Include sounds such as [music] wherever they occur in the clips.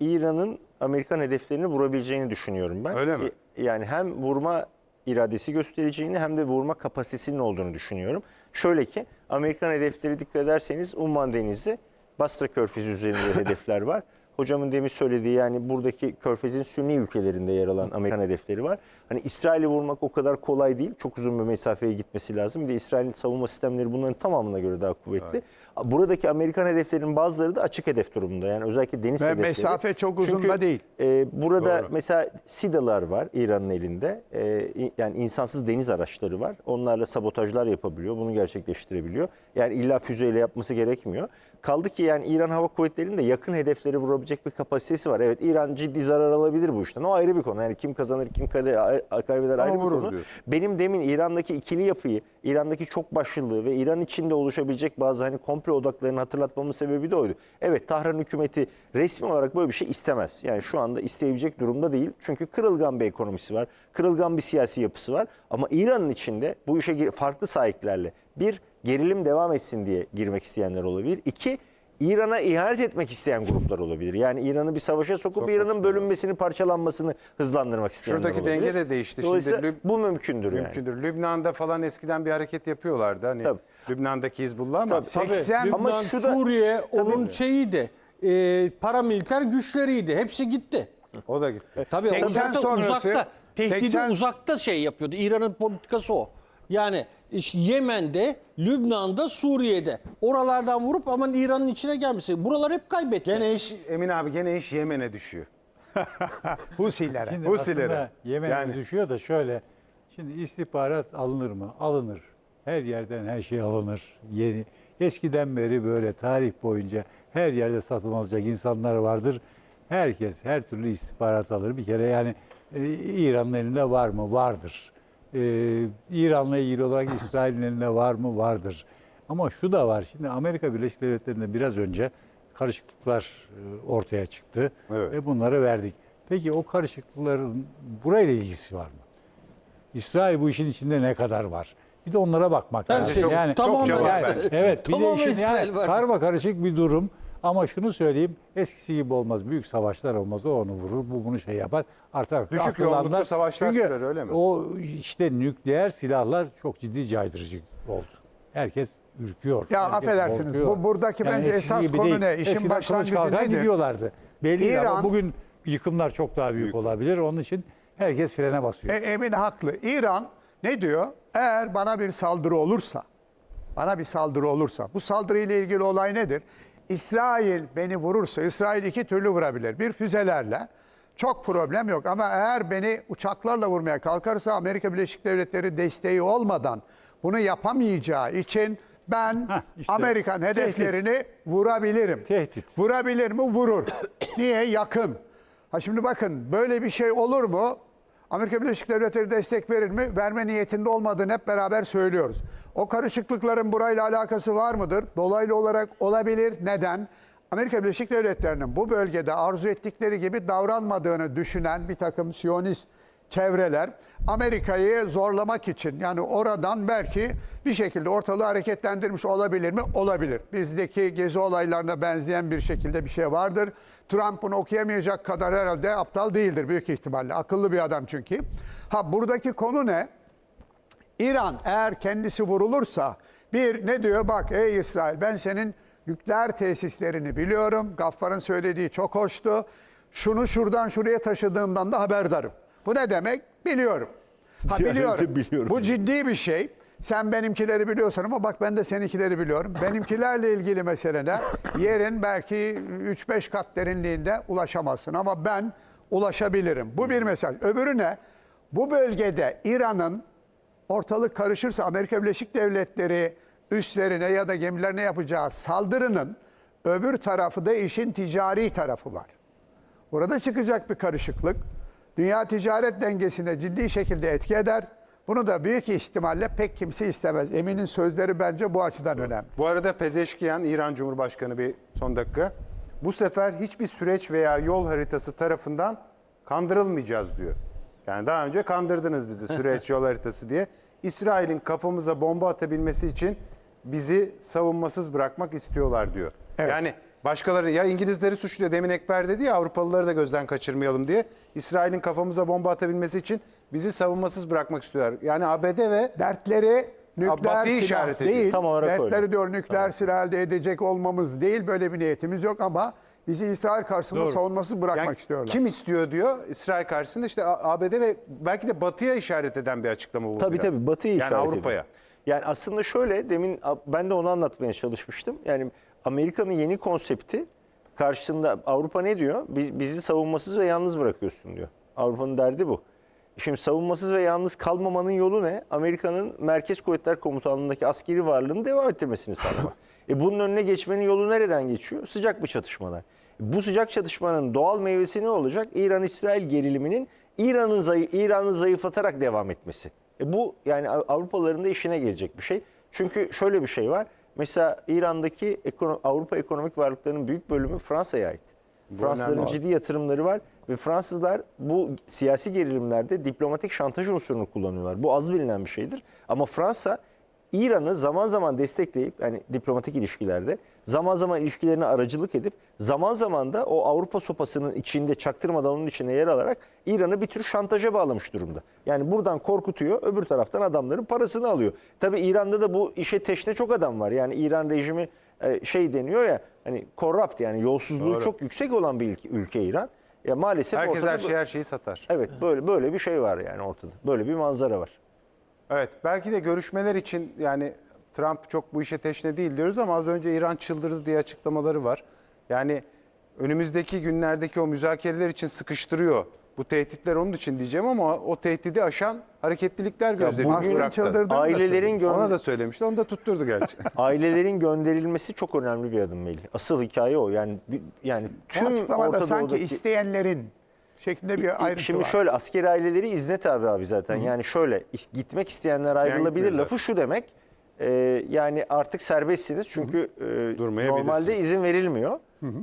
İran'ın Amerikan hedeflerini vurabileceğini düşünüyorum ben. Öyle mi? Yani hem vurma iradesi göstereceğini hem de vurma kapasitesinin olduğunu düşünüyorum. Şöyle ki Amerikan hedefleri dikkat ederseniz Umman Denizi, Basra Körfezi üzerinde [laughs] hedefler var. Hocamın demin söylediği yani buradaki körfezin sünni ülkelerinde yer alan Amerikan hedefleri var. Hani İsrail'i vurmak o kadar kolay değil. Çok uzun bir mesafeye gitmesi lazım. Bir de İsrail'in savunma sistemleri bunların tamamına göre daha kuvvetli. Buradaki Amerikan hedeflerinin bazıları da açık hedef durumunda. Yani özellikle deniz Ve hedefleri. mesafe çok uzun Çünkü, da değil. e, burada Doğru. mesela SİDA'lar var İran'ın elinde. E, yani insansız deniz araçları var. Onlarla sabotajlar yapabiliyor. Bunu gerçekleştirebiliyor. Yani illa füzeyle yapması gerekmiyor. Kaldı ki yani İran Hava Kuvvetleri'nin de yakın hedefleri vurabilecek bir kapasitesi var. Evet İran ciddi zarar alabilir bu işten. O ayrı bir konu. Yani kim kazanır kim kaybeder ayrı bir vurur konu. diyorsun. Benim demin İran'daki ikili yapıyı, İran'daki çok başlılığı ve İran içinde oluşabilecek bazı hani komple odaklarını hatırlatmamın sebebi de oydu. Evet Tahran hükümeti resmi olarak böyle bir şey istemez. Yani şu anda isteyebilecek durumda değil. Çünkü kırılgan bir ekonomisi var. Kırılgan bir siyasi yapısı var. Ama İran'ın içinde bu işe farklı sahiplerle bir gerilim devam etsin diye girmek isteyenler olabilir. İki İran'a ihanet etmek isteyen gruplar olabilir. Yani İran'ı bir savaşa sokup İran'ın bölünmesini, parçalanmasını hızlandırmak isteyenler Şuradaki olabilir. denge de değişti. Şimdi Dolayısıyla Lüb- bu mümkündür, yani. Mümkündür. Lübnan'da falan eskiden bir hareket yapıyorlardı. Hani Tabii. Lübnan'daki Hizbullah ama Tabii. 80 Ama Lübnan, şu da- Suriye onun şeyiydi. E, paramiliter güçleriydi. Hepsi gitti. o da gitti. Tabii 80 o zaten sonrası- uzakta. Tehdidi 80 uzakta şey yapıyordu. İran'ın politikası o. Yani işte Yemen'de, Lübnan'da, Suriye'de. Oralardan vurup aman İran'ın içine gelmesin. Buralar hep kaybetti. Gene iş Emin abi gene iş Yemen'e düşüyor. [laughs] Husilere. Şimdi Husilere. aslında Yemen'e Yani- düşüyor da şöyle. Şimdi istihbarat alınır mı? Alınır. Her yerden her şey alınır. Yeni. Eskiden beri böyle tarih boyunca her yerde satın alacak insanlar vardır. Herkes her türlü istihbarat alır. Bir kere yani e, İran'ın elinde var mı? Vardır. E, İran'la ilgili olarak İsrail'in elinde var mı? Vardır. Ama şu da var. Şimdi Amerika Birleşik Devletleri'nde biraz önce karışıklıklar e, ortaya çıktı. Evet. Ve bunları verdik. Peki o karışıklıkların burayla ilgisi var mı? İsrail bu işin içinde ne kadar var? Bir de onlara bakmak Her lazım. şey yani, tamamen cevap yani, İsrail. evet, bir de Tamamen işin İsrail yani var. karma karışık bir durum. Ama şunu söyleyeyim, eskisi gibi olmaz. Büyük savaşlar olmaz. O onu vurur, bu bunu şey yapar. Artık Düşük yoğunluklu savaşlar Çünkü sürer, öyle mi? O işte nükleer silahlar çok ciddi caydırıcı oldu. Herkes ürküyor. Ya herkes affedersiniz, korkuyor. bu- buradaki bence eskisi esas konu değil. ne? İşin Eskiden başlangıcı nedir? gidiyorlardı. Belli ama İran- bugün yıkımlar çok daha büyük, olabilir. Onun için herkes frene basıyor. E, Emin haklı. İran ne diyor? Eğer bana bir saldırı olursa, bana bir saldırı olursa, bu saldırıyla ilgili olay nedir? İsrail beni vurursa, İsrail iki türlü vurabilir. Bir füzelerle, çok problem yok. Ama eğer beni uçaklarla vurmaya kalkarsa Amerika Birleşik Devletleri desteği olmadan bunu yapamayacağı için ben Heh, işte. Amerikan hedeflerini vurabilirim. Tehdit. Vurabilir mi? Vurur. Niye? Yakın. Ha şimdi bakın böyle bir şey olur mu? Amerika Birleşik Devletleri destek verir mi? Verme niyetinde olmadığını hep beraber söylüyoruz. O karışıklıkların burayla alakası var mıdır? Dolaylı olarak olabilir. Neden? Amerika Birleşik Devletleri'nin bu bölgede arzu ettikleri gibi davranmadığını düşünen bir takım Siyonist çevreler Amerika'yı zorlamak için yani oradan belki bir şekilde ortalığı hareketlendirmiş olabilir mi? Olabilir. Bizdeki gezi olaylarına benzeyen bir şekilde bir şey vardır. Trump bunu okuyamayacak kadar herhalde aptal değildir büyük ihtimalle. Akıllı bir adam çünkü. Ha buradaki konu ne? İran eğer kendisi vurulursa bir ne diyor bak ey İsrail ben senin nükleer tesislerini biliyorum. Gaffar'ın söylediği çok hoştu. Şunu şuradan şuraya taşıdığımdan da haberdarım. Bu ne demek? Biliyorum. Ha Yani biliyorum. biliyorum. Bu ciddi bir şey. Sen benimkileri biliyorsun ama bak ben de seninkileri biliyorum. Benimkilerle ilgili meselene [coughs] yerin belki 3-5 kat derinliğinde ulaşamazsın ama ben ulaşabilirim. Bu bir mesaj. Öbürü ne? Bu bölgede İran'ın ortalık karışırsa Amerika Birleşik Devletleri üslerine ya da gemilerine yapacağı saldırının öbür tarafı da işin ticari tarafı var. Burada çıkacak bir karışıklık dünya ticaret dengesine ciddi şekilde etki eder. Bunu da büyük ihtimalle pek kimse istemez. Emin'in sözleri bence bu açıdan önemli. Bu arada Pezeşkiyan, İran Cumhurbaşkanı bir son dakika. Bu sefer hiçbir süreç veya yol haritası tarafından kandırılmayacağız diyor. Yani daha önce kandırdınız bizi süreç [laughs] yol haritası diye. İsrail'in kafamıza bomba atabilmesi için bizi savunmasız bırakmak istiyorlar diyor. Evet. Yani başkaları ya İngilizleri suçluyor. Demin Ekber dedi ya Avrupalıları da gözden kaçırmayalım diye. İsrail'in kafamıza bomba atabilmesi için bizi savunmasız bırakmak istiyorlar. Yani ABD ve Dertleri nükleer silah işaret ediyor. değil. Tam olarak Dertleri öyle. diyor nükleer silah elde edecek olmamız değil. Böyle bir niyetimiz yok ama bizi İsrail karşısında Doğru. savunmasız bırakmak yani istiyorlar. kim istiyor diyor İsrail karşısında işte A- ABD ve belki de Batı'ya işaret eden bir açıklama bu Tabii biraz. tabii Batı'yı Yani işaret Avrupa'ya. ediyor. Yani aslında şöyle demin ben de onu anlatmaya çalışmıştım. Yani Amerika'nın yeni konsepti karşısında Avrupa ne diyor? Bi- Bizi savunmasız ve yalnız bırakıyorsun diyor. Avrupa'nın derdi bu. Şimdi savunmasız ve yalnız kalmamanın yolu ne? Amerika'nın Merkez Kuvvetler Komutanlığı'ndaki askeri varlığını devam ettirmesini sağlamak. e bunun önüne geçmenin yolu nereden geçiyor? Sıcak bir çatışmadan. Bu sıcak çatışmanın doğal meyvesi ne olacak? İran-İsrail geriliminin İran'ın zayı, İran'ı zayıflatarak devam etmesi. E bu yani Av- Avrupalıların da işine gelecek bir şey. Çünkü şöyle bir şey var. Mesela İran'daki ekono- Avrupa ekonomik varlıklarının büyük bölümü Fransa'ya ait. Fransızların önemli. ciddi yatırımları var ve Fransızlar bu siyasi gerilimlerde diplomatik şantaj unsurunu kullanıyorlar. Bu az bilinen bir şeydir. Ama Fransa İran'ı zaman zaman destekleyip yani diplomatik ilişkilerde zaman zaman ilişkilerine aracılık edip zaman zaman da o Avrupa sopasının içinde çaktırmadan onun içine yer alarak İran'ı bir tür şantaja bağlamış durumda. Yani buradan korkutuyor öbür taraftan adamların parasını alıyor. Tabii İran'da da bu işe teşne çok adam var. Yani İran rejimi e, şey deniyor ya hani corrupt yani yolsuzluğu Doğru. çok yüksek olan bir ülke, ülke İran. Ya maalesef Herkes ortada her şeyi her şeyi satar. Evet böyle böyle bir şey var yani ortada. Böyle bir manzara var. Evet belki de görüşmeler için yani Trump çok bu işe teşne değil diyoruz ama az önce İran çıldırdı diye açıklamaları var. Yani önümüzdeki günlerdeki o müzakereler için sıkıştırıyor. Bu tehditler onun için diyeceğim ama o tehdidi aşan hareketlilikler gözleniyor bugün çıldırdı. Ailelerin gö- Ona da söylemişti. Onu da tutturdu gerçi. [laughs] ailelerin gönderilmesi çok önemli bir adım Melih. Asıl hikaye o. Yani bir- yani Bu tüm açıklamada Orta sanki Doğu'daki- isteyenlerin şeklinde bir ayrıntı Şimdi var. şöyle askeri aileleri izne tabi abi zaten. Yani şöyle is- gitmek isteyenler ayrılabilir gitmiyor lafı şu demek. e, yani artık serbestsiniz çünkü e, Durmayabilirsiniz. normalde izin verilmiyor.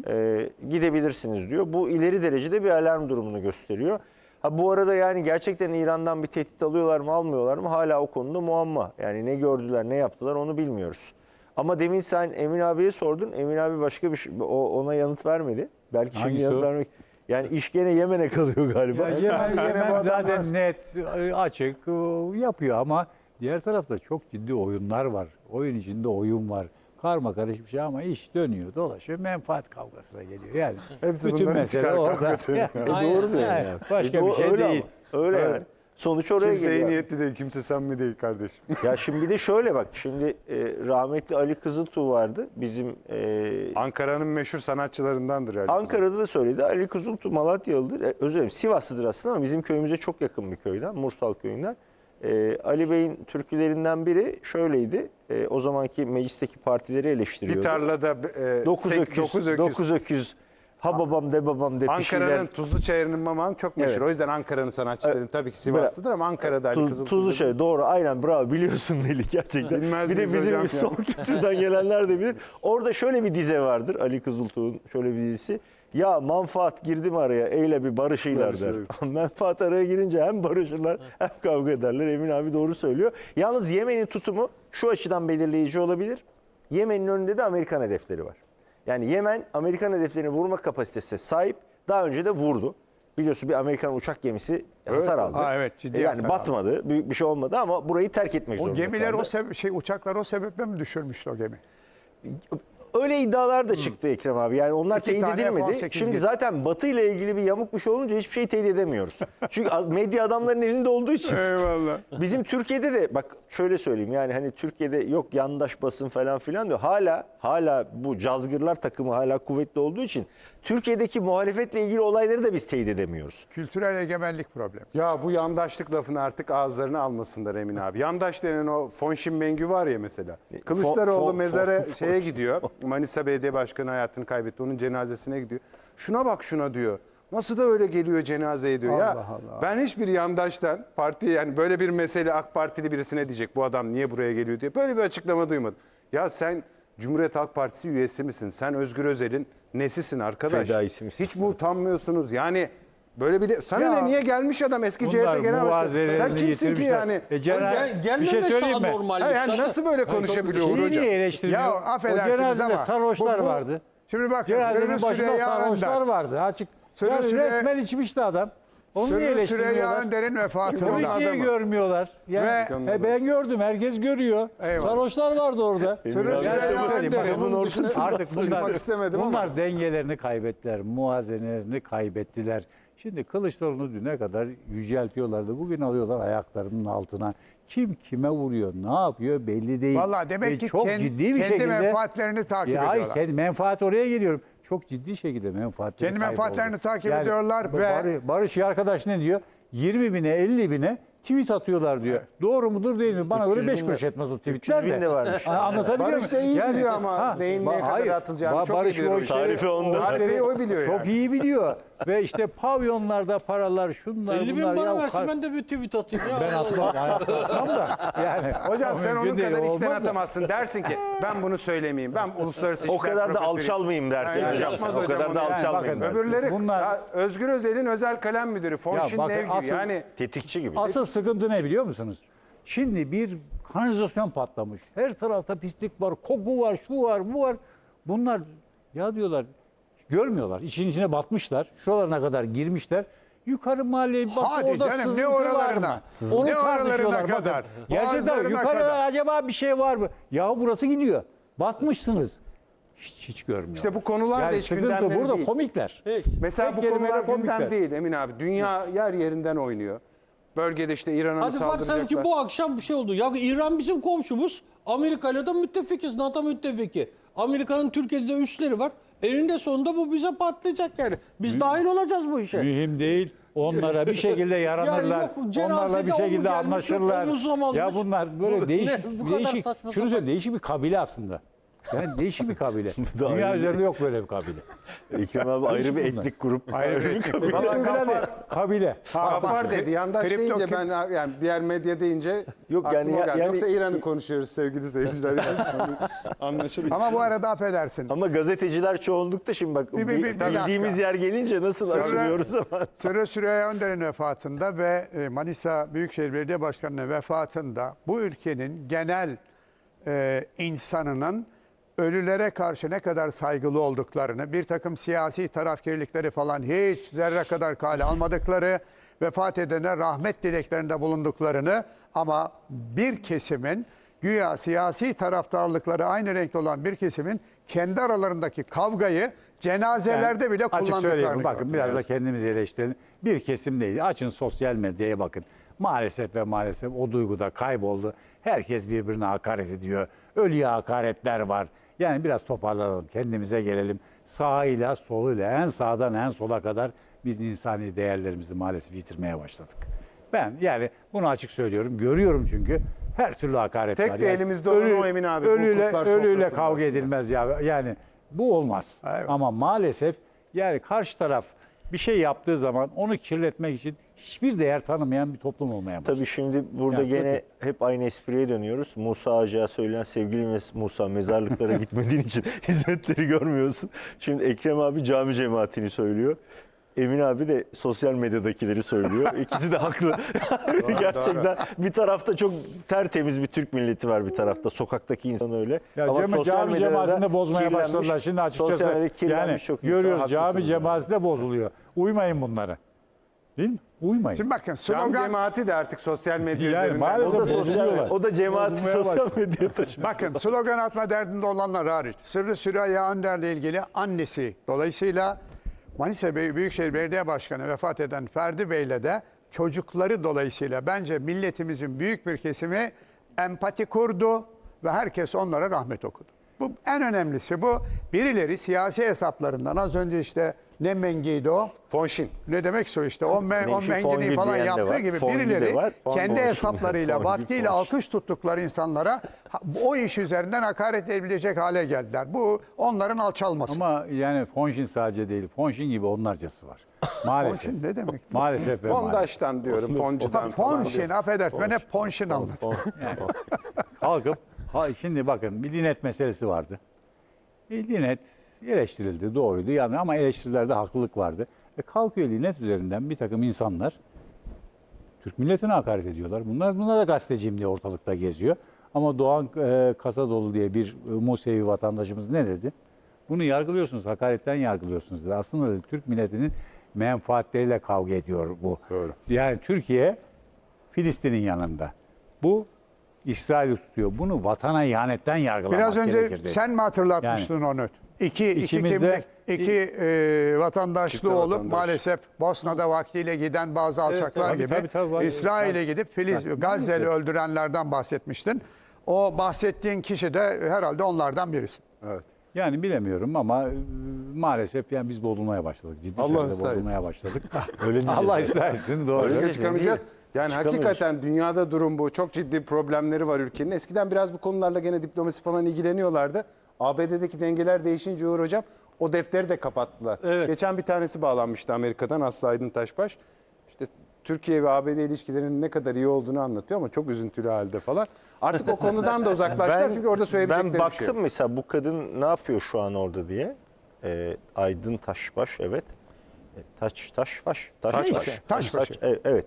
E, gidebilirsiniz diyor. Bu ileri derecede bir alarm durumunu gösteriyor. Ha bu arada yani gerçekten İran'dan bir tehdit alıyorlar mı almıyorlar mı hala o konuda muamma. Yani ne gördüler ne yaptılar onu bilmiyoruz. Ama demin sen Emin abiye sordun. Emin abi başka bir şey o ona yanıt vermedi. Belki şimdi Hangisi yanıt o? vermek. Yani iş gene Yemen'e kalıyor galiba. Ya Yemen, Yemen zaten net, e, açık e, yapıyor ama diğer tarafta çok ciddi oyunlar var. Oyun içinde oyun var. Karma karışık bir şey ama iş dönüyor, dolaşıyor, menfaat kavgasına geliyor. Yani Hepsi bütün mesele orada. Yani, [laughs] E doğru diyor yani. Başka E bir şey öyle değil. ama. Öyle yani. Sonuç oraya kimse iyi geliyor. niyetli değil, kimse samimi değil kardeşim. Ya şimdi bir de şöyle bak. Şimdi e, rahmetli Ali Kızıltuğ vardı. Bizim e, Ankara'nın meşhur sanatçılarındandır yani. Ankara'da da söyledi. Ali Kızıltuğ Malatyalıdır. E, özür dilerim Sivaslıdır aslında ama bizim köyümüze çok yakın bir köyden. Mursal köyünden. E, Ali Bey'in türkülerinden biri şöyleydi. E, o zamanki meclisteki partileri eleştiriyordu. Bir tarlada e, Dokuz sek- öküz, dokuz öküz. dokuz öküz. Ha babam de babam de pişiler. Ankara'nın Tuzlu Çayırı'nın maman çok meşhur. Evet. O yüzden Ankara'nın sanatçı dedim. Tabii ki Sivas'tadır ama Ankara'da Ali Tuz, Kızıltuğ. tuzlu şey doğru aynen bravo biliyorsun Melih gerçekten. Bilmez bir de miyiz bizim hocam ya? son kültürden gelenler de bilir. Orada şöyle bir dize vardır Ali Kızıltuğ'un şöyle bir dizisi. Ya manfaat girdi mi araya eyle bir barışıylar der. [laughs] menfaat araya girince hem barışırlar hem kavga ederler. Emin abi doğru söylüyor. Yalnız Yemen'in tutumu şu açıdan belirleyici olabilir. Yemen'in önünde de Amerikan hedefleri var. Yani Yemen Amerikan hedeflerini vurma kapasitesine sahip. Daha önce de vurdu. Biliyorsun bir Amerikan uçak gemisi hasar aldı. Ha, evet, ciddi E yani hasar aldı. batmadı. Büyük bir şey olmadı ama burayı terk etmek O zorunda gemiler kaldı. o şey uçaklar o sebeple mi düşürmüştü o gemi? Öyle iddialar da çıktı Ekrem abi. Yani onlar İki teyit tane edilmedi. F-18 Şimdi getir. zaten Batı ile ilgili bir yamuk bir şey olunca hiçbir şey teyit edemiyoruz. [laughs] Çünkü medya adamların elinde olduğu için. Eyvallah. Bizim Türkiye'de de bak şöyle söyleyeyim yani hani Türkiye'de yok yandaş basın falan filan diyor. Hala hala bu cazgırlar takımı hala kuvvetli olduğu için Türkiye'deki muhalefetle ilgili olayları da biz teyit edemiyoruz. Kültürel egemenlik problemi. Ya bu yandaşlık lafını artık ağızlarına almasınlar Emin abi. Yandaş denen o Fon Şimbengü var ya mesela. Kılıçdaroğlu fon- mezara fon- şeye gidiyor. [laughs] Manisa Belediye Başkanı hayatını kaybetti. Onun cenazesine gidiyor. Şuna bak şuna diyor. Nasıl da öyle geliyor cenazeye diyor. ya Allah Allah. ben hiçbir yandaştan parti yani böyle bir mesele AK Partili birisine diyecek bu adam niye buraya geliyor diye böyle bir açıklama duymadım. Ya sen Cumhuriyet Halk Partisi üyesi misin? Sen Özgür Özel'in nesisin arkadaş? Fedaisi misin? Hiç mi utanmıyorsunuz? Yani böyle bir de sana Ya, ne niye gelmiş adam eski CHP Bunlar Genel Başkanı? Sen kimsin ki getirmişler. yani? E, Cenab- Gel, bir gelmemesi şey söyleyeyim mi? anormal. Ha, yani nasıl böyle konuşabiliyor Uğur Şeyi Hocam? niye eleştirmiyor? Ya, o affedersiniz cenazede ama sarhoşlar bu- bu- vardı. Şimdi bakın Cenazenin Sırrı başında Süreyya sarhoşlar Önder. vardı açık. Sırrı yani Süreyya- resmen içmişti adam. Onu niye Sırrı Süreyya eleştirmiyorlar? Önder'in Bunu vefatında. niye adamı. görmüyorlar? Yani, Ve- e, ben gördüm, herkes görüyor. Eyvallah. Sarhoşlar vardı orada. Sırrı [laughs] Süreyya söyleyeyim, Önder'in bakın, bunun dışına Artık bunlar, çıkmak istemedim ama. bunlar dengelerini kaybettiler, muazenelerini kaybettiler. Şimdi Kılıçdaroğlu'nu düne kadar yüceltiyorlardı. Bugün alıyorlar ayaklarının altına. Kim kime vuruyor, ne yapıyor belli değil. Valla demek Ve ki çok kendi, ciddi bir kendi şekilde menfaatlerini takip ya hayır, ediyorlar. kendi menfaat oraya geliyorum. Çok ciddi şekilde menfaatleri Kendi menfaatlerini takip ediyorlar ve- Barış, Barış arkadaş ne diyor? 20 bine 50 bine tweet atıyorlar diyor. Doğru mudur değil mi? Bana göre 300 5 bin kuruş de- etmez o tweetler 300 bin de varmış. Ha, Anlatabiliyor Barış da iyi biliyor ama neyin neye kadar atılacağını çok iyi biliyor. o Tarifi onda. Tarifi o biliyor Çok yani. iyi biliyor. Ve işte pavyonlarda paralar şunlar 50 bin bunlar. bana versin kar- ben de bir tweet atayım. Ya. Ben atmam. hayatta atmam da. Yani, [laughs] Hocam sen onun kadar içten atamazsın. Dersin ki ben bunu söylemeyeyim. Ben uluslararası O kadar da profesörüyüm. alçalmayayım dersin Yani hocam. yapmaz. O hocam kadar onu. da Yani alçalmayayım dersin. Öbürleri Bunlar- Ya Özgür Özel'in özel kalem müdürü. Fonşin bakın, Nevgü. asıl- Yani Tetikçi gibi. Asıl sıkıntı ne biliyor musunuz? Şimdi bir kanalizasyon patlamış. Her tarafta pislik var, koku var, şu var, bu var. Bunlar ya diyorlar görmüyorlar. İçin içine batmışlar. Şuralarına kadar girmişler. Yukarı mahalleye bak Hadi orada canım, ne sızıntı var oralarına? mı? Sızıntı. Onu Ne oralarına bakın. kadar? Gerçekten Boğazlarına yukarıda kadar. acaba bir şey var mı? Ya burası gidiyor. Batmışsınız. Hiç, hiç görmüyor. İşte bu konular da yani hiç sıkıntı gündemleri burada değil. komikler. mesela Tek bu konular gündem komikler. değil Emin abi. Dünya yer yerinden oynuyor. Bölgede işte İran'a mı Hadi varsayalım ki saldıracaklar? bu akşam bir şey oldu. Ya İran bizim komşumuz. Amerika ile de müttefikiz. NATO müttefiki. Amerika'nın Türkiye'de üsleri var. Eninde sonunda bu bize patlayacak yani. Biz dahil olacağız bu işe. Mühim değil. Onlara bir şekilde [laughs] yaranırlar. yok, cenazede Onlarla bir o mu şekilde gelmiş, yok anlaşırlar. Ya almış? bunlar böyle [laughs] Bu- değişik, ne? Bu kadar değişik, saçma şunu sapan. söyle değişik bir kabile aslında. Yani değişik bir kabile. [laughs] Dünya üzerinde yok böyle bir kabile. Ekrem abi ayrı bir etnik grup. Ayrı bir grup. Valla Kabile. Kabile. Gafar dedi. Yandaş Kripto deyince ben yani diğer medya deyince Yok aklıma yani- geldi. yani- Yoksa İran'ı konuşuyoruz sevgili seyirciler. [laughs] Anlaşılıyor. Ama bu arada affedersin. Ama gazeteciler çoğunlukta şimdi bak Bir- bir- bir- bir bildiğimiz dakika. yer gelince nasıl Sonra- açılıyoruz ama. Sırrı Süreyya Önder'in vefatında ve e, Manisa Büyükşehir Belediye Başkanı'nın vefatında bu ülkenin genel e, insanının ölülere karşı ne kadar saygılı olduklarını, bir takım siyasi tarafkirlikleri falan hiç zerre kadar kale almadıkları, vefat edene rahmet dileklerinde bulunduklarını ama bir kesimin güya siyasi taraftarlıkları aynı renkte olan bir kesimin kendi aralarındaki kavgayı cenazelerde bile Açık kullandıklarını söyleyeyim bakın biraz da kendimizi eleştirelim. Bir kesim değil. Açın sosyal medyaya bakın. Maalesef ve maalesef o duygu da kayboldu. Herkes birbirine hakaret ediyor. Ölüye hakaretler var. Yani biraz toparlanalım. Kendimize gelelim. Sağıyla soluyla en sağdan en sola kadar biz insani değerlerimizi maalesef yitirmeye başladık. Ben yani bunu açık söylüyorum. Görüyorum çünkü her türlü hakaret Tek var. de elimizde olan o Emin abi, Ölüyle, ölüyle kavga aslında. edilmez ya. Yani bu olmaz. Evet. Ama maalesef yani karşı taraf bir şey yaptığı zaman onu kirletmek için hiçbir değer tanımayan bir toplum olmaya başladı. Tabii şimdi burada Ya, gene hep aynı espriye dönüyoruz. Musa Ağacı'ya söylenen sevgili Mes- Musa mezarlıklara [laughs] gitmediğin için [laughs] hizmetleri görmüyorsun. Şimdi Ekrem abi cami cemaatini söylüyor. Emin abi de sosyal medyadakileri söylüyor. [laughs] İkisi de haklı. [laughs] Gerçekten bir tarafta çok tertemiz bir Türk milleti var bir tarafta. Sokaktaki insan öyle. Ya Ama cami, sosyal cami cemaatinde bozmaya başladılar. Şimdi sosyal açıkçası medyada yani çok insan. görüyoruz cami cemaatinde bozuluyor. Uymayın bunlara. Değil mi? Uymayın. Şimdi bakın Cam slogan cemaati de artık sosyal medya Yani üzerinden. maalesef O da sosyal, o da cemaati sosyal başladı. medyaya [laughs] taşımış. Bakın slogan atma derdinde olanlar hariç. Sırrı Süreyya Önder'le ilgili annesi dolayısıyla Manisa Büyükşehir Belediye Başkanı vefat eden Ferdi Bey'le de çocukları dolayısıyla bence milletimizin büyük bir kesimi empati kurdu ve herkes onlara rahmet okudu. Bu en önemlisi bu. Birileri siyasi hesaplarından az önce işte ne mengiydi o? Fonşin. Ne demek o işte? O, me, o mengini falan yaptığı gibi fongi birileri var, fon kendi fongi. hesaplarıyla vaktiyle alkış tuttukları insanlara o iş üzerinden hakaret edebilecek hale geldiler. Bu onların alçalması. Ama yani Fonşin sadece değil. Fonşin gibi onlarcası var. [laughs] Maalesef. Fonşin ne demek? Maalesef. Fondaş'tan diyorum. Foncu'dan. Fonşin affedersin ben hep ponşin anlatıyorum. Kalkıp ha, şimdi bakın bir Linet meselesi vardı. E, Linet eleştirildi doğruydu yani ama eleştirilerde haklılık vardı. E, kalkıyor Linet üzerinden bir takım insanlar Türk milletine hakaret ediyorlar. Bunlar bunlar da gazeteciyim diye ortalıkta geziyor. Ama Doğan e, Kasadolu diye bir e, Musevi vatandaşımız ne dedi? Bunu yargılıyorsunuz, hakaretten yargılıyorsunuz. dedi. Aslında dedi, Türk milletinin menfaatleriyle kavga ediyor bu. Doğru. Yani Türkiye Filistin'in yanında. Bu İsrail'i tutuyor. Bunu vatana ihanetten yargılamak Biraz önce gerekir dedi. sen mi hatırlatmıştın onu? İki, iki İçimizde- kimlik, iki e, vatandaşlığı Çifte olup vatandaş. maalesef Bosna'da vaktiyle giden bazı alçaklar tabii, gibi tabii, tabii. İsrail'e gidip Filiz, Gazze'li öldürenlerden bahsetmiştin. O bahsettiğin kişi de herhalde onlardan birisi. Evet. Yani bilemiyorum ama e, maalesef yani biz bozulmaya başladık. Ciddi Allah şekilde bozulmaya başladık. [laughs] Öyle Allah ıslah etsin doğru. Başka çıkamayacağız. Yani hakikaten dünyada durum bu. Çok ciddi problemleri var ülkenin. Eskiden biraz bu konularla gene diplomasi falan ilgileniyorlardı. ABD'deki dengeler değişince Uğur Hocam o defteri de kapattılar. Evet. Geçen bir tanesi bağlanmıştı Amerika'dan Aslı Aydın Taşbaş. İşte Türkiye ve ABD ilişkilerinin ne kadar iyi olduğunu anlatıyor ama çok üzüntülü halde falan. Artık o konudan da [laughs] uzaklaştılar çünkü orada söyleyebilecekleri Ben bir şey baktım yok. mesela bu kadın ne yapıyor şu an orada diye. Ee, Aydın Taşbaş evet. E, Taş Taşbaş Taşbaş. Neyse, Taşbaş. Taş- evet, evet.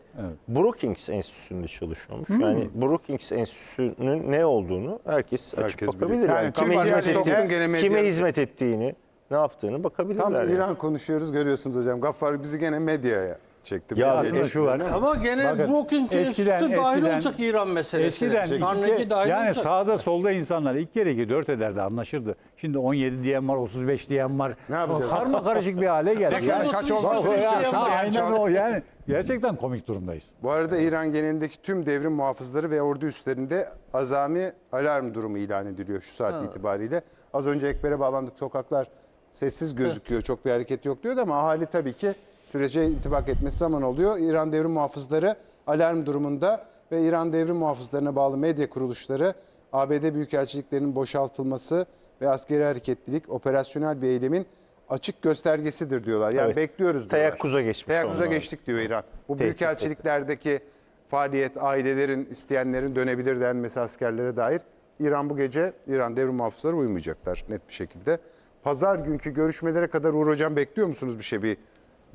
Brookings Enstitüsü'nde çalışıyormuş. Hmm. Yani Brookings Enstitüsü'nün ne olduğunu herkes açıp Herkes bakabilir. Yani, Yani kime hizmet ettiğini, kime hizmet ettiğini, ne yaptığını bakabilirler. Tam yani. İran konuşuyoruz görüyorsunuz hocam. Gaffar bizi gene medyaya çekti. Ya aslında şu var. Ama gene Bakın, Brookings eskiden- dahil eskiden- olacak İran meselesine. Eskiden iki dahil yani olacak. sağda solda insanlar iki kere iki dört ederdi anlaşırdı. Şimdi 17 diyen var 35 diyen var. Ne yapacağız? Karma karışık bir hale geldi. Yani olmasını kaç istiyorsun Ya, isteyen diyen var. var. aynen o yani. Gerçekten komik durumdayız. Bu arada İran genelindeki tüm devrim muhafızları ve ordu üslerinde azami alarm durumu ilan ediliyor şu saat itibariyle. Az önce Ekber'e bağlandık sokaklar sessiz gözüküyor çok bir hareket yok diyordu ama ahali tabii ki sürece intibak etmesi zaman oluyor. İran devrim muhafızları alarm durumunda ve İran devrim muhafızlarına bağlı medya kuruluşları ABD büyükelçiliklerinin boşaltılması ve askeri hareketlilik operasyonel bir eylemin açık göstergesidir diyorlar. Yani Evet. bekliyoruz diyorlar. Teyakkuza geçmiş Teyakkuza geçtik diyor İran. Bu Tehdit büyükelçiliklerdeki faaliyet, ailelerin, isteyenlerin dönebilir denmesi askerlere dair. İran bu gece, İran devrim muhafızları uymayacaklar net bir şekilde. Pazar günkü görüşmelere kadar Uğur Hocam bekliyor musunuz bir şey? Bir,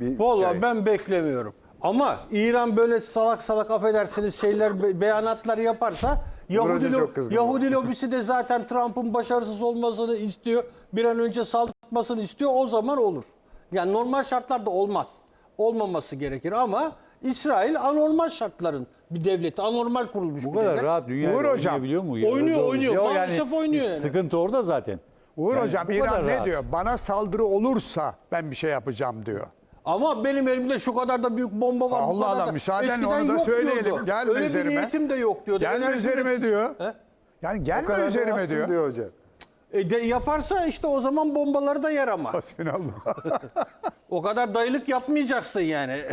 bir Vallahi hikaye? ben beklemiyorum. Ama İran böyle salak salak affedersiniz şeyler be- beyanatlar yaparsa Yahudi, lo- çok kızgın. Yahudi lobisi de zaten Trump'ın başarısız olmasını istiyor. Bir an önce saldırmasını istiyor. O zaman olur. Yani normal şartlarda olmaz. Olmaması gerekir ama İsrail anormal şartların bir devleti, anormal kurulmuş Bu bir kadar devlet. rahat dünyayı Uğur hocam, oynayabiliyor mu? oynuyor, oynuyor. o Maalesef oynuyor yani. Sıkıntı orada zaten. Uğur Yani Hocam bu İran ne rahat. diyor? Bana saldırı olursa ben bir şey yapacağım diyor. Ama benim elimde şu kadar da büyük bomba var. Allah Allah, müsaadenle Eskiden onu da yok söyleyelim. diyordu. Gelme Öyle üzerime. bir niyetim de yok diyordu. Gelme Enerji üzerime diyor. He? Yani gelme üzerime diyor. diyor hocam. E de yaparsa işte o zaman bombaları da yer ama. Hasbinallah. [laughs] O kadar dayılık yapmayacaksın yani.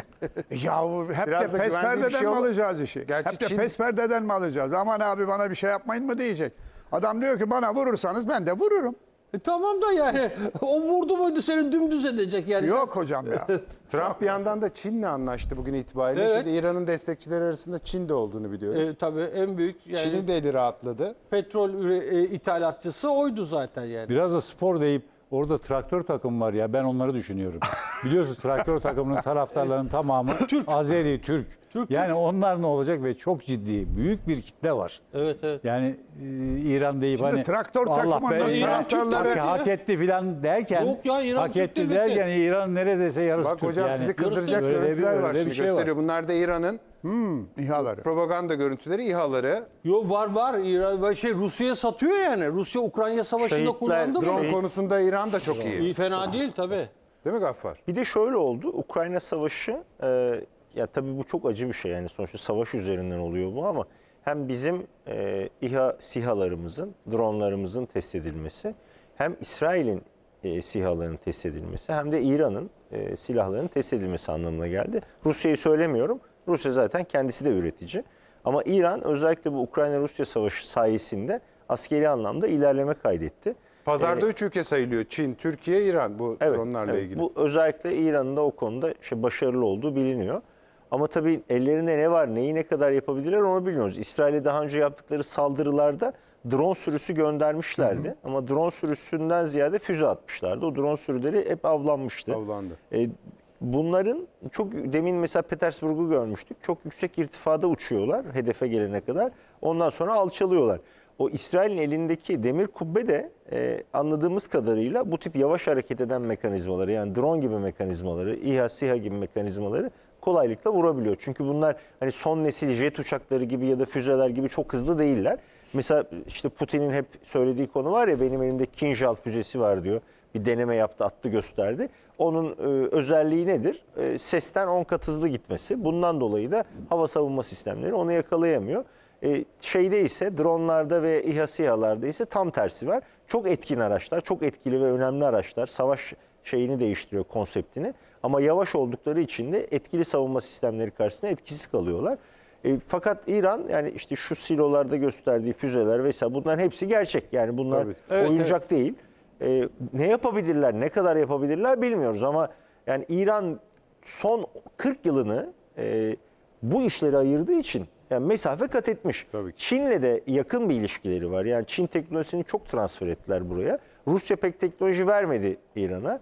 ya bu hep Biraz de pes perdeden şey mi alacağız işi? Gerçi hep de Çin- pes perdeden mi alacağız? Aman abi bana bir şey yapmayın mı diyecek. Adam diyor ki bana vurursanız ben de vururum. E tamam da yani o vurdu muydu seni dümdüz edecek yani. Yok hocam ya. [laughs] Trump bir yandan da Çin'le anlaştı bugün itibariyle. Evet. Şimdi İran'ın destekçileri arasında Çin de olduğunu biliyoruz. E, tabii en büyük yani Çin'in de eli rahatladı. petrol üre, e, ithalatçısı oydu zaten yani. Biraz da spor deyip orada traktör takım var ya ben onları düşünüyorum. [laughs] Biliyorsunuz traktör takımının taraftarlarının tamamı Azeri, Türk. Yani onlar ne olacak ve çok ciddi büyük bir kitle var. Evet evet. Yani e, İran deyip Şimdi hani traktör Allah be, İran hak, Türk devleti hak ya. etti filan derken Yok ya, İran hak Türk etti devleti. derken İran neredeyse yarısı Bak Türk hocam yani. sizi kızdıracak Öyle bir- görüntüler var öyle bir şimdi şey var. gösteriyor. Bunlar da İran'ın İHA'ları. propaganda görüntüleri, İHA'ları. Yo var var İran ve şey Rusya'ya satıyor yani. Rusya Ukrayna savaşında Şehitler, kullandı mı? Drone Şey- konusunda İran da çok iyi. İyi fena değil tabii. Değil mi Gaffar? Bir de şöyle oldu. Ukrayna Savaşı e, ya tabii bu çok acı bir şey yani sonuçta savaş üzerinden oluyor bu ama hem bizim e, İHA SİHA'larımızın, dronlarımızın test edilmesi hem İsrail'in e, SİHA'larının test edilmesi hem de İran'ın e, silahlarının test edilmesi anlamına geldi. Rusya'yı söylemiyorum. Rusya zaten kendisi de üretici. Ama İran özellikle bu Ukrayna-Rusya savaşı sayesinde askeri anlamda ilerleme kaydetti. Pazarda üç ülke sayılıyor. Çin, Türkiye, İran bu Evet, dronlarla evet. ilgili. Bu özellikle İran'ın da o konuda işte başarılı olduğu biliniyor. Ama tabii ellerinde ne var, neyi ne kadar yapabilirler onu bilmiyoruz. İsrail'e daha önce yaptıkları saldırılarda drone sürüsü göndermişlerdi. Ama drone sürüsünden ziyade füze atmışlardı. O drone sürüleri hep avlanmıştı. Avlandı. E, bunların çok demin mesela Petersburg'u görmüştük. Çok yüksek irtifada uçuyorlar hedefe gelene kadar. Ondan sonra alçalıyorlar. o İsrail'in elindeki demir kubbe de e, anladığımız kadarıyla bu tip yavaş hareket eden mekanizmaları yani drone gibi mekanizmaları, İHA, SİHA gibi mekanizmaları kolaylıkla vurabiliyor. Çünkü bunlar hani son nesil jet uçakları gibi ya da füzeler gibi çok hızlı değiller. Mesela işte Putin'in hep söylediği konu var ya benim elimde Kinjal füzesi var diyor. Bir deneme yaptı, attı gösterdi. Onun e, özelliği nedir? E, sesten 10 kat hızlı gitmesi. Bundan dolayı da hava savunma sistemleri onu yakalayamıyor. E, şeyde ise dronlarda ve İHA SİHA'larda ise tam tersi var. Çok etkin araçlar, çok etkili ve önemli araçlar. Savaş şeyini değiştiriyor konseptini. Ama yavaş oldukları için de etkili savunma sistemleri karşısında etkisiz kalıyorlar. E, fakat İran yani işte şu silolarda gösterdiği füzeler vesaire bunların hepsi gerçek. Yani bunlar Tabii. Evet, oyuncak değil. E, ne yapabilirler, ne kadar yapabilirler bilmiyoruz ama yani İran son 40 yılını e, bu işlere ayırdığı için yani mesafe kat etmiş. Çin'le de yakın bir ilişkileri var. Yani Çin teknolojisini çok transfer ettiler buraya. Rusya pek teknoloji vermedi İran'a.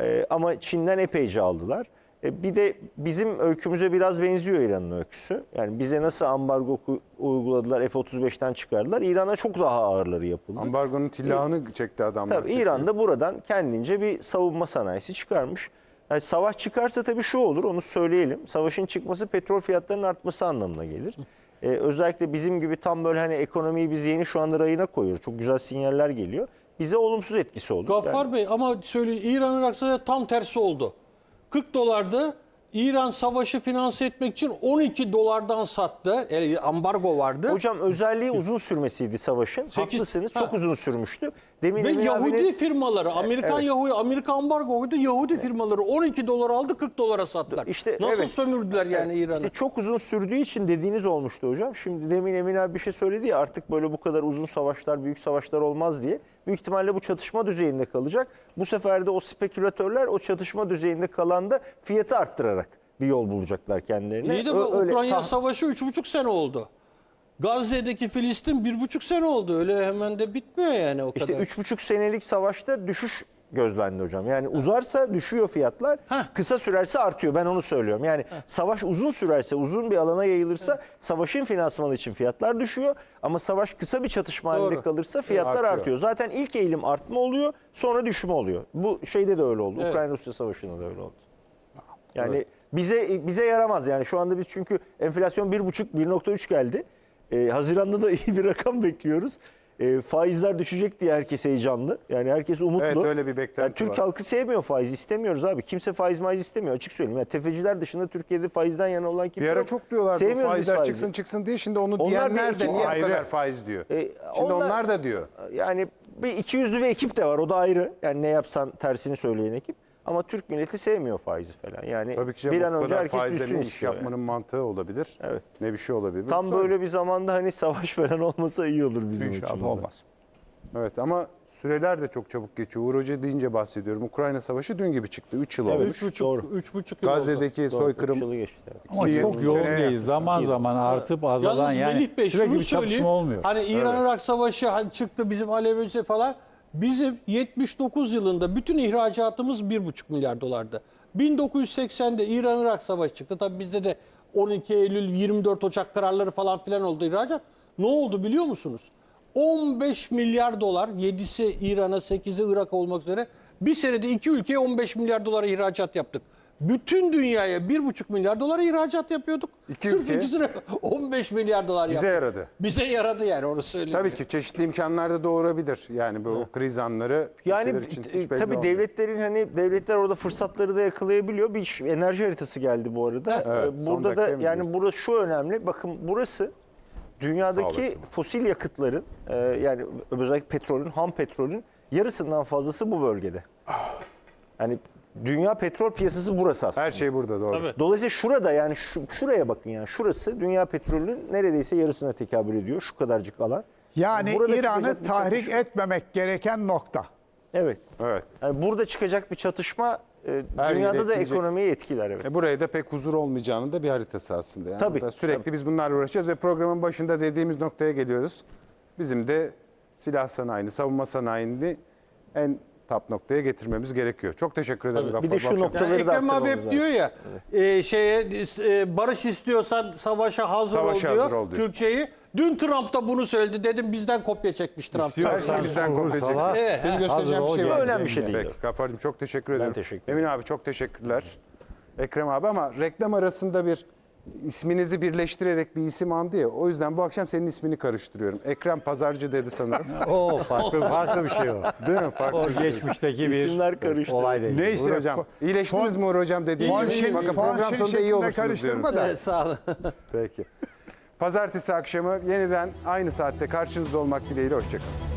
E, ama Çin'den epeyce aldılar. E, bir de bizim öykümüze biraz benziyor İran'ın öyküsü. Yani bize nasıl ambargo uyguladılar, F-35'ten çıkardılar. İran'a çok daha ağırları yapıldı. Ambargonun tillahını çekti adamlar. Tabii İran da buradan kendince bir savunma sanayisi çıkarmış. Yani savaş çıkarsa tabii şu olur, onu söyleyelim. Savaşın çıkması petrol fiyatlarının artması anlamına gelir. Ee, özellikle bizim gibi tam böyle hani ekonomiyi biz yeni şu anda rayına koyuyoruz. Çok güzel sinyaller geliyor. Bize olumsuz etkisi olur. Gaffar Yani- Bey ama söyle İran Irak savaşı tam tersi oldu. 40 dolarda İran savaşı finanse etmek için 12 dolardan sattı. Yani ambargo vardı. Hocam özelliği uzun sürmesiydi savaşın. Sekiz- Haklısınız Ha. çok uzun sürmüştü. Demin Ve Emin Yahudi abinin- firmaları, Amerikan evet. Yahudi, Amerika ambargoydu. Yahudi firmaları 12 dolar aldı, 40 dolara sattılar. İşte Nasıl evet. sömürdüler yani Evet, İran'ı? İşte çok uzun sürdüğü için dediğiniz olmuştu hocam. Şimdi demin Emin abi bir şey söyledi ya artık böyle bu kadar uzun savaşlar, büyük savaşlar olmaz diye. Büyük ihtimalle bu çatışma düzeyinde kalacak. Bu sefer de o spekülatörler o çatışma düzeyinde kalan da fiyatı arttırarak bir yol bulacaklar kendilerine. İyi de bu Ukrayna savaşı 3,5 sene oldu. Gazze'deki Filistin 1,5 sene oldu. Öyle hemen de bitmiyor yani o İşte kadar. üç buçuk senelik savaşta düşüş gözlendi hocam. Yani uzarsa düşüyor fiyatlar, Heh. kısa sürerse artıyor. Ben onu söylüyorum. Yani savaş uzun sürerse, uzun bir alana yayılırsa savaşın finansmanı için fiyatlar düşüyor. Ama savaş kısa bir çatışma halinde Doğru. kalırsa fiyatlar Artıyor. artıyor. Zaten ilk eğilim artma oluyor, sonra düşme oluyor. Bu şeyde de öyle oldu. Evet. Ukrayna-Rusya savaşında da öyle oldu. Yani bize bize yaramaz yani şu anda biz çünkü enflasyon 1,5 1.3 geldi. Ee, Haziran'da da [laughs] iyi bir rakam bekliyoruz. Ee, faizler düşecek diye herkes heyecanlı. Yani herkes umutlu. Evet, öyle bir beklenti Yani Türk var. halkı sevmiyor faiz. istemiyoruz abi. Kimse faiz maiz istemiyor. Açık söyleyeyim. Yani tefeciler dışında Türkiye'de faizden yana olan kimse Bir ara yok. çok diyorlardı Sevmiyoruz biz faizler faizi. çıksın çıksın diye. Şimdi onu Onlar diyenler bir- de niye bu ayrı. kadar faiz diyor. Ee, Şimdi onlar, da diyor. yani bir iki yüzlü bir ekip de var. O da ayrı. Yani ne yapsan tersini söyleyen ekip. Ama Türk milleti sevmiyor faizi falan. Yani Tabii ki canım, bir an önce herkes faizle düşsün iş istiyor yani. yapmanın mantığı olabilir. Evet. Ne bir şey olabilir. Tam Sonra- böyle bir zamanda hani savaş falan olmasa iyi olur bizim İnşallah açımızdan. olmaz. Evet ama süreler de çok çabuk geçiyor. Uğur Hoca deyince bahsediyorum. Ukrayna Savaşı dün gibi çıktı. 3 yıl Evet. olmuş. 3,5 Doğru. 3,5 yıl oldu. Gazze'deki Doğru, üç soykırım yılı geçti. evet. Ama İki Çok yıl, yoğun seneye değil. Zaman zaman artıp azalan Yalnız yani Melih Bey sürekli bir çatışma olmuyor. Hani İran-Irak savaşı hani çıktı bizim Alevice falan. Bizim 79 yılında bütün ihracatımız 1,5 milyar dolardı. 1980'de İran-Irak savaşı çıktı. Tabii bizde de 12 Eylül 24 Ocak kararları falan filan oldu ihracat. Ne oldu biliyor musunuz? 15 milyar dolar, 7'si İran'a, 8'i Irak olmak üzere bir senede iki ülkeye 15 milyar dolara ihracat yaptık. Bütün dünyaya 1,5 milyar dolar ihracat yapıyorduk. İki Sırf ülke- ikisine [laughs] 15 milyar dolar bize yaptık. yaradı. Bize yaradı yani onu söyleyeyim. Tabii ki çeşitli imkanlar da doğurabilir. Yani bu kriz anları Yani için hiç belli tabii olmuyor. devletlerin hani devletler orada fırsatları da yakalayabiliyor. Bir enerji haritası geldi bu arada. Evet, Ee, son Burada da dakikaya mı yani diyorsun? burası şu önemli. Bakın burası dünyadaki fosil yakıtların e, yani özellikle petrolün, ham petrolün yarısından fazlası bu bölgede. Yani dünya petrol piyasası burası aslında. Her şey burada doğru. Tabii. Dolayısıyla şurada yani şu, şuraya bakın yani şurası dünya petrolünün neredeyse yarısına tekabül ediyor. Şu kadarcık alan. Yani Burada İran'ı çıkacak bir tahrik çatışma. etmemek gereken nokta. Evet. Evet. Yani burada çıkacak bir çatışma e, Her dünyada da etkileyecek. ekonomiyi etkiler evet. E buraya da pek huzur olmayacağının da bir haritası aslında. Yani Tabii, burada sürekli biz bunlarla uğraşacağız ve programın başında dediğimiz noktaya geliyoruz. Bizim de silah sanayini, savunma sanayini en tap noktaya getirmemiz gerekiyor. Çok teşekkür ederim. Bir Gaffar de şu Balçam. nokta- Yani Noktaları da Ekrem abi hep diyor ya e, şeye e, barış istiyorsan savaşa hazır Savaşa ol diyor. hazır ol diyor. Türkçeyi. Dün Trump da bunu söyledi. Dedim bizden kopya çekmiş Trump. Her şey bizden kopya Salah, Evet. Senin göstereceğin bir şey var. Önemli bir şey değil. Peki Gaffar'cığım çok teşekkür ederim. teşekkür Emin abi çok teşekkürler. Ekrem abi ama reklam arasında bir isminizi birleştirerek bir isim andı ya. O yüzden bu akşam senin ismini karıştırıyorum. Ekrem Pazarcı dedi sanırım. [laughs] O farklı farklı bir şey o. Değil mi? Farklı O şey. geçmişteki bir İsimler karıştı. olay değil. Neyse. Uğur hocam. İyileştiniz mi Uğur hocam dediğim gibi? Bakın program sonunda iyi olursunuz diyorum. da. Evet, sağ olun. Peki. Pazartesi akşamı yeniden aynı saatte karşınızda olmak dileğiyle. Hoşçakalın.